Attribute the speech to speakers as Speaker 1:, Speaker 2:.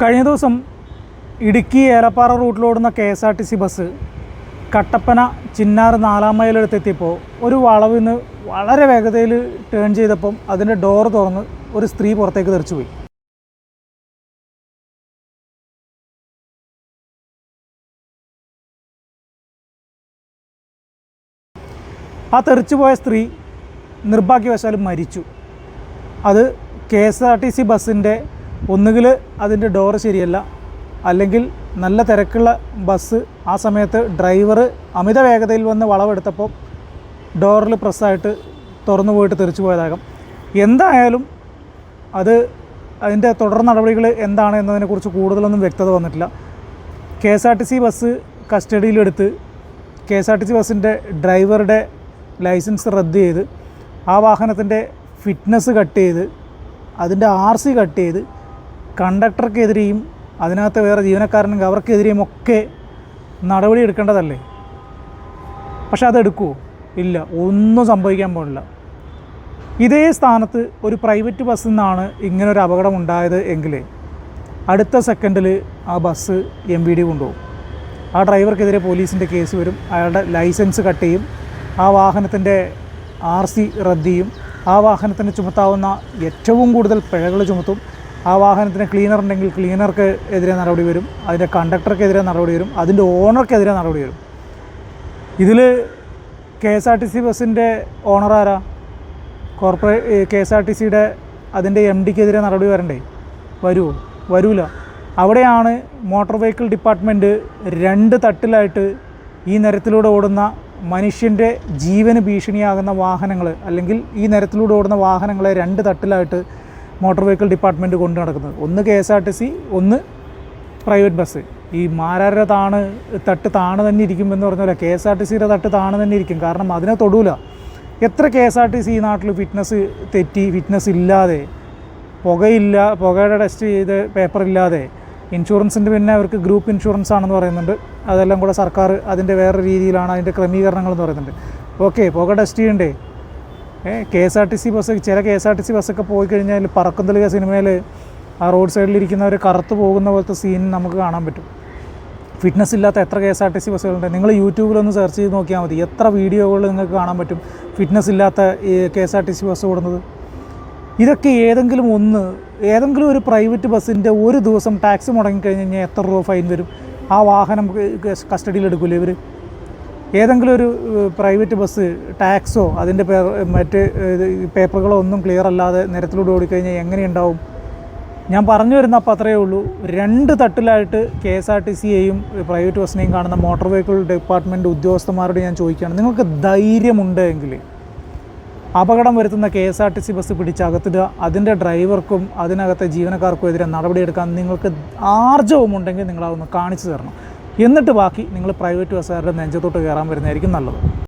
Speaker 1: കഴിഞ്ഞ ദിവസം Idukki Elappara റൂട്ടിലോടുന്ന K S R T C bus Kattappana Chinnar നാലാം മൈലെടുത്തെത്തിയപ്പോൾ ഒരു വളവിൽ നിന്ന് വളരെ വേഗതയിൽ ടേൺ ചെയ്തപ്പം അതിന്റെ ഡോർ തുറന്ന് ഒരു സ്ത്രീ പുറത്തേക്ക് തെറിച്ചുപോയി ആ തെറിച്ചുപോയ സ്ത്രീ നിർഭാഗ്യവശാൽ മരിച്ചു. അത് K S R T C ബസ്സിന്റെ ഒന്നുകിൽ അതിന്റെ ഡോറ് ശരിയല്ല അല്ലെങ്കിൽ നല്ല തിരക്കുള്ള ബസ് ആ സമയത്ത് ഡ്രൈവർ അമിത വേഗതയിൽ വന്ന് വളവെടുത്തപ്പോൾ ഡോറിൽ പ്രസ്സായിട്ട് തുറന്നു പോയിട്ട് തെറിച്ചു പോയതാകാം. എന്തായാലും അത് അതിന്റെ തുടർ നടപടികൾ എന്താണ് എന്നതിനെക്കുറിച്ച് കൂടുതലൊന്നും വ്യക്തത വന്നിട്ടില്ല. K S R T C bus കസ്റ്റഡിയിലെടുത്ത് K S R T C ബസ്സിന്റെ ഡ്രൈവറുടെ ലൈസൻസ് റദ്ദ് ചെയ്ത് ആ വാഹനത്തിന്റെ ഫിറ്റ്നസ് കട്ട് ചെയ്ത് അതിന്റെ ആർ സി കട്ട് ചെയ്ത് കണ്ടക്ടർക്കെതിരെയും അതിനകത്ത് വേറെ ജീവനക്കാരനും അവർക്കെതിരെയും ഒക്കെ നടപടി എടുക്കേണ്ടതല്ലേ? പക്ഷെ അതെടുക്കുമോ ഇല്ല. ഒന്നും സംഭവിക്കാൻ പോകില്ല ഇതേ സ്ഥാനത്ത് ഒരു പ്രൈവറ്റ് ബസ്സിൽ നിന്നാണ് ഇങ്ങനൊരു അപകടം ഉണ്ടായത് എങ്കിൽ അടുത്ത സെക്കൻഡിൽ ആ ബസ് എം വി ഡി കൊണ്ടുപോകും. ആ ഡ്രൈവർക്കെതിരെ പോലീസിന്റെ കേസ് വരും. അയാളുടെ ലൈസൻസ് കട്ട് ചെയ്യും. ആ വാഹനത്തിന്റെ ആർ സി റദ്ദ് ചെയ്യും. ആ വാഹനത്തിന് ചുമത്താവുന്ന ഏറ്റവും കൂടുതൽ പിഴകൾ ചുമത്തും. ആ വാഹനത്തിന് ക്ലീനർ ഉണ്ടെങ്കിൽ ക്ലീനർക്ക് എതിരെ നടപടി വരും. അതിന്റെ കണ്ടക്ടർക്കെതിരെ നടപടി വരും. അതിന്റെ ഓണർക്കെതിരെ നടപടി വരും. ഇതിൽ K S R T C ബസ്സിന്റെ ഓണർ ആരാ? കോർപ്പറേ കെ എസ് ആർ ടി സിയുടെ അതിന്റെ എം ഡിക്കെതിരെ നടപടി വരണ്ടേ? വരുമോ വരൂല. അവിടെയാണ് മോട്ടോർ വെഹിക്കിൾ ഡിപ്പാർട്ട്മെന്റ് രണ്ട് തട്ടിലായിട്ട് ഈ നിരത്തിലൂടെ ഓടുന്ന മനുഷ്യന്റെ ജീവന് ഭീഷണിയാകുന്ന വാഹനങ്ങൾ അല്ലെങ്കിൽ ഈ നിരത്തിലൂടെ ഓടുന്ന വാഹനങ്ങളെ രണ്ട് തട്ടിലായിട്ട് മോട്ടോർ വെഹിക്കിൾ ഡിപ്പാർട്ട്മെന്റ് കൊണ്ട് നടക്കുന്നത്. ഒന്ന് K S R T C ഒന്ന് പ്രൈവറ്റ് ബസ്. ഈ മാരാരുടെ താണ് തട്ട് താണ് തന്നെ ഇരിക്കും എന്ന് പറഞ്ഞ പോലെ കെ എസ് ആർ ടി സിയുടെ തട്ട് താണ് തന്നെ ഇരിക്കും. കാരണം അതിനെ തൊടൂല. എത്ര K S R T C ഈ നാട്ടിൽ ഫിറ്റ്നസ് തെറ്റി ഫിറ്റ്നസ് ഇല്ലാതെ പുകയില്ല പുകയുടെ ടെസ്റ്റ് ചെയ്ത് പേപ്പർ ഇല്ലാതെ ഇൻഷുറൻസിന്റെ പിന്നെ അവർക്ക് ഗ്രൂപ്പ് ഇൻഷുറൻസ് ആണെന്ന് പറയുന്നുണ്ട്. അതെല്ലാം കൂടെ സർക്കാർ അതിന്റെ വേറെ രീതിയിലാണ് അതിന്റെ ക്രമീകരണങ്ങൾ എന്ന് പറയുന്നുണ്ട്. ഓക്കെ പുക ടെസ്റ്റ് ചെയ്യണ്ടേ? K S R T C bus ചില K S R T C ബസ്സൊക്കെ പോയി കഴിഞ്ഞാൽ പറക്കുന്തലിക സിനിമയിൽ ആ റോഡ് സൈഡിലിരിക്കുന്നവർ കറുത്ത് പോകുന്ന പോലത്തെ സീൻ നമുക്ക് കാണാൻ പറ്റും. ഫിറ്റ്നസ് ഇല്ലാത്ത എത്ര K S R T C ബസ്സുകളുണ്ട്. നിങ്ങൾ യൂട്യൂബിലൊന്ന് സെർച്ച് ചെയ്ത് നോക്കിയാൽ മതി. എത്ര വീഡിയോകൾ നിങ്ങൾക്ക് കാണാൻ പറ്റും ഫിറ്റ്നസ് ഇല്ലാത്ത ഈ K S R T C bus ഓടുന്നത്. ഇതൊക്കെ ഏതെങ്കിലും ഒന്ന് ഏതെങ്കിലും ഒരു പ്രൈവറ്റ് ബസ്സിന്റെ ഒരു ദിവസം ടാക്സ് മുടങ്ങിക്കഴിഞ്ഞ് കഴിഞ്ഞാൽ എത്ര രൂപ ഫൈൻ വരും? ആ വാഹനം കസ്റ്റഡിയിൽ എടുക്കില്ലേ ഇവർ ഏതെങ്കിലും ഒരു പ്രൈവറ്റ് ബസ് ടാക്സോ അതിന്റെ പേ മറ്റ് പേപ്പറുകളോ ഒന്നും ക്ലിയർ അല്ലാതെ നിരത്തിലൂടെ ഓടിക്കഴിഞ്ഞാൽ എങ്ങനെയുണ്ടാവും? ഞാൻ പറഞ്ഞു വരുന്ന അപ്പം അത്രയേ ഉള്ളൂ. രണ്ട് തട്ടിലായിട്ട് കെ എസ് ആർ ടി സിയെയും പ്രൈവറ്റ് ബസ്സിനെയും കാണുന്ന മോട്ടോർ വെഹിക്കിൾ ഡിപ്പാർട്ട്മെന്റ് ഉദ്യോഗസ്ഥന്മാരോട് ഞാൻ ചോദിക്കുകയാണ്. നിങ്ങൾക്ക് ധൈര്യമുണ്ട് എങ്കിൽ അപകടം വരുത്തുന്ന K S R T C bus പിടിച്ചകത്തിടുക അതിന്റെ ഡ്രൈവർക്കും അതിനകത്തെ ജീവനക്കാർക്കും എതിരെ നടപടിയെടുക്കാൻ നിങ്ങൾക്ക് ആർജവമുണ്ടെങ്കിൽ നിങ്ങളതൊന്ന് കാണിച്ചു തരണം. എന്നിട്ട് ബാക്കി നിങ്ങൾ പ്രൈവറ്റ് ബസ്സുകാരുടെ നെഞ്ചത്തോട്ട് കയറാൻ വരുന്നതായിരിക്കും നല്ലത്.